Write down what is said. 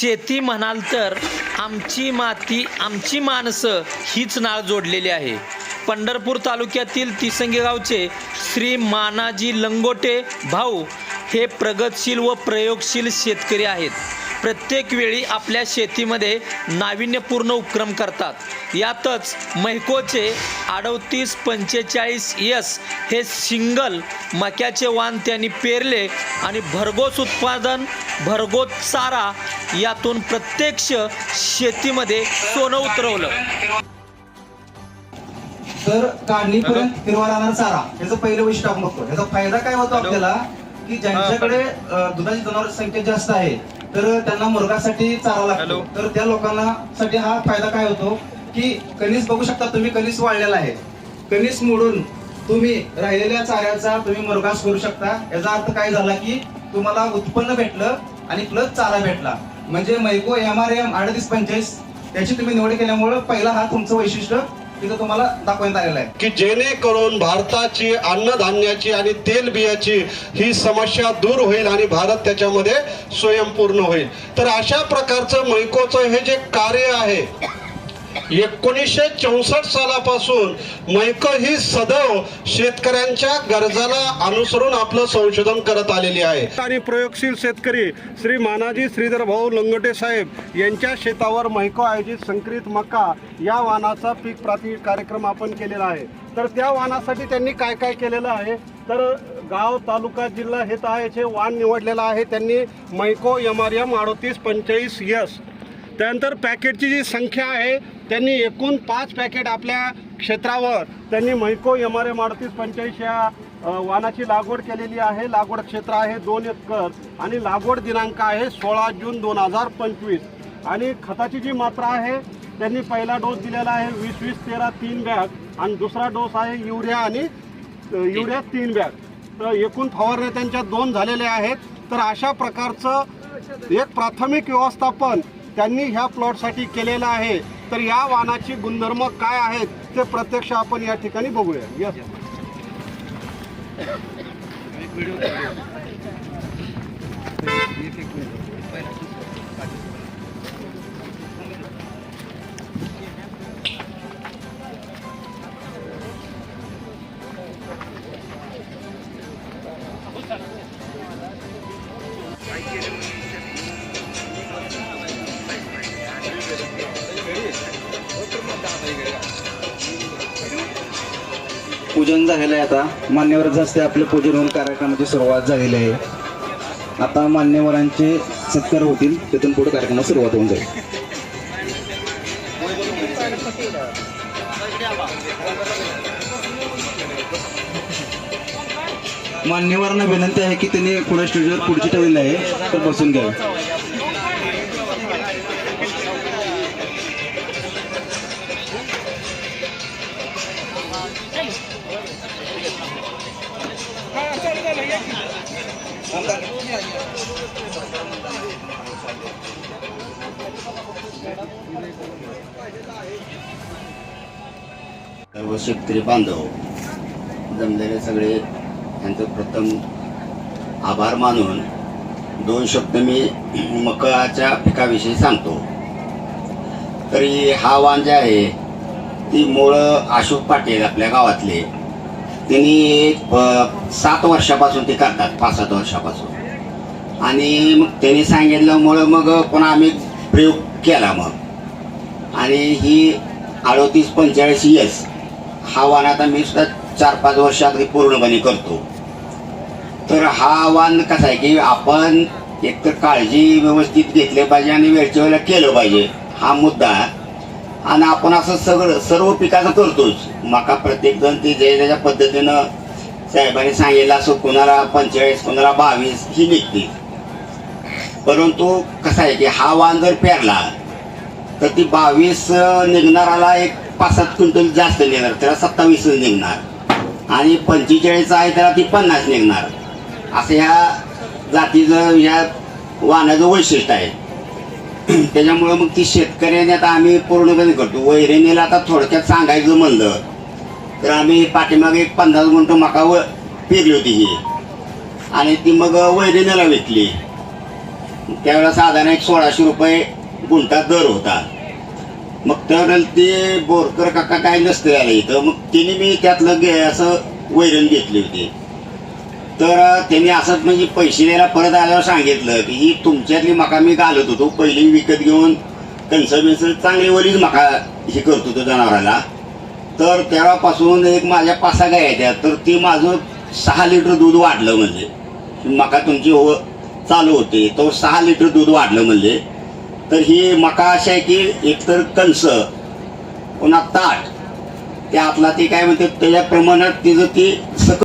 शेती म्हणाल तर आमची माती आमची माणसं हीच नाळ जोडलेली आहे. पंढरपूर तालुक्यातील तिसंगेगावचे श्री मानाजी लंगोटे भाऊ हे प्रगतशील व प्रयोगशील शेतकरी आहेत. प्रत्येक वेळी आपल्या शेतीमध्ये नाविन्यपूर्ण उपक्रम करतात. यातच मैकोचे अडतीस पंचेचाळीस यस हे सिंगल मक्याचे वाण त्यांनी पेरले आणि भरघोस उत्पादन भरघोस चारा यातून प्रत्यक्ष शेतीमध्ये सोनं उतरवलं. तर काढणीपर्यंत हिरवा राहणार चारा याचं पहिलं वैशिष्ट्य आपण बघतो. याचा फायदा काय होतो आपल्याला? की ज्यांच्याकडे दुधाची जनावर संख्या जास्त आहे तर त्यांना मुरगासाठी चारा लागतो. तर त्या लोकांना साठी हा फायदा काय होतो की कणीस बघू शकता तुम्ही कणीस वाळलेला आहे. कणीस मोडून तुम्ही राहिलेल्या चाऱ्याचा तुम्ही मुरगास करू शकता. याचा अर्थ काय झाला की तुम्हाला उत्पन्न भेटलं आणि प्लस चारा भेटला. म्हणजे मैको एम आर एम अडतीस पंचेचाळीस याची तुम्ही निवड केल्यामुळे पहिला हा तुमचं वैशिष्ट्य तिथं तुम्हाला दाखवण्यात आलेलं आहे. की जेणेकरून भारताची अन्नधान्याची आणि तेल बियाची ही समस्या दूर होईल आणि भारत त्याच्यामध्ये स्वयंपूर्ण होईल. तर अशा प्रकारचं मैकोचं हे जे कार्य आहे एकोणीसशे चौसष्ट सालापासून मैक ही सदैव शेतकऱ्यांच्या गरजाला अनुसरून आपलं संशोधन करत आलेली आहे. आणि प्रयोगशील शेतकरी श्री मानाजी श्रीधर भाऊ लंगोटे साहेब यांच्या शेतावर मैको आयोजित संकरित मका या वाहनाचा पीक प्राथमिक कार्यक्रम आपण केलेला आहे. तर त्या वाहनासाठी त्यांनी काय काय केलेलं आहे? तर गाव तालुका जिल्हा हे तहाचे वाण निवडलेलं आहे. त्यांनी मैको एम आर एम अडोतीस पंचेचाळीस यस त्यानंतर पॅकेटची जी संख्या आहे त्यांनी एकूण पाच पॅकेट आपल्या क्षेत्रावर त्यांनी मैको एम आर एम अडतीस पंच्याऐंशी या वानाची वाणाची लागवड केलेली आहे. लागवड क्षेत्र आहे दोन एकर आणि लागवड दिनांक आहे सोळा जून दोन हजार पंचवीस. आणि खताची जी मात्रा आहे त्यांनी पहिला डोस दिलेला आहे वीस वीस तेरा तीन बॅग आणि दुसरा डोस आहे युरिया आणि युरिया तीन बॅग. तर एकूण फवारण्या त्यांच्या दोन झालेल्या आहेत. तर अशा प्रकारचं एक प्राथमिक व्यवस्थापन त्यांनी ह्या प्लॉटसाठी केलेलं आहे. तर या वाहनाची गुणधर्म काय आहेत ते प्रत्यक्ष आपण या ठिकाणी बघूया. पूजन झालेलं आहे आता. मान्यवर हस्ते आपले पूजन होऊन कार्यक्रमाची सुरुवात झालेली आहे. आता मान्यवरांचे सत्कार होतील तिथून पुढे कार्यक्रमाला सुरुवात होऊन जाईल. मान्यवरांना विनंती आहे की त्यांनी पुढे स्टेजवर पुढची ठेवलेली आहे तर बसून घ्यावे. सर्व शेतकरी बांधव जमलेले सगळे यांचं प्रथम आभार मानून दोन शब्द मी मकाच्या पिकाविषयी सांगतो. तरी हा वाण जे आहे ती मुळं अशोक पाटील आपल्या गावातले. त्यांनी सात वर्षापासून ते करतात पाच सात वर्षापासून. आणि मग त्यांनी सांगितल्यामुळं मग पुन्हा आम्ही प्रयोग केला मग. आणि ही अडतीस पंचेचाळीस यस हा वाण आता मी सुद्धा चार पाच वर्ष अगदी पूर्णपणे करतो. तर हा वाण कसा आहे की आपण एकतर काळजी व्यवस्थित घेतली पाहिजे आणि वेळच्या वेळेला केलं पाहिजे. हा मुद्दा आहे. आणि आपण असं सगळं सर्व पिकाचं करतोच. मका प्रत्येक जण ते जे त्याच्या पद्धतीनं साहेबांनी सांगितलं असं कोणाला पंचेचाळीस कोणाला बावीस ही निघते. परंतु कसं आहे की हा वाण जर पेरला तर ती बावीस निघणाराला एक पाच सात क्विंटल जास्त निघणार त्याला सत्तावीस निघणार. आणि पंचेचाळीस आहे त्याला ती पन्नास निघणार. असं ह्या जातीचं ह्या वाहनाचं वैशिष्ट्य आहे. त्याच्यामुळं मग ती शेतकऱ्याने आता आम्ही पूर्णपणे करतो. वैरणीला आता थोडक्यात सांगायचं म्हणलं तर आम्ही पाठीमागे एक पन्नास गुंठ मका व पेरली होती ही. आणि ती मग वैरणीला विकली. त्यावेळेला साधारण एक सोळाशे रुपये गुंठा दर होता. मग त्यावेळेला ते बोरकर काका काय नसते आलं इथं. मग तिने मी त्यातलं गे असं वैरण घेतली होती. तर त्यांनी असंच म्हणजे पैसे द्यायला परत आल्यावर सांगितलं की ही तुमच्यातली मका मी घालत होतो. पहिली विकत घेऊन कन्सर्वेन्स चांगली वलीच मका हे करत होतो जनावराला. तर तेव्हापासून एक माझ्या पाच गाय येत्या तर ती माझं सहा लिटर दूध वाढलं म्हणजे. मका तुमची हो चालू होते. तो सहा लिटर दूध वाढलं म्हणजे. तर ही मका अशी आहे की एकतर कणस पुन्हा ताट त्या आतला ते काय म्हणते त्याच्या प्रमाणात तिचं ती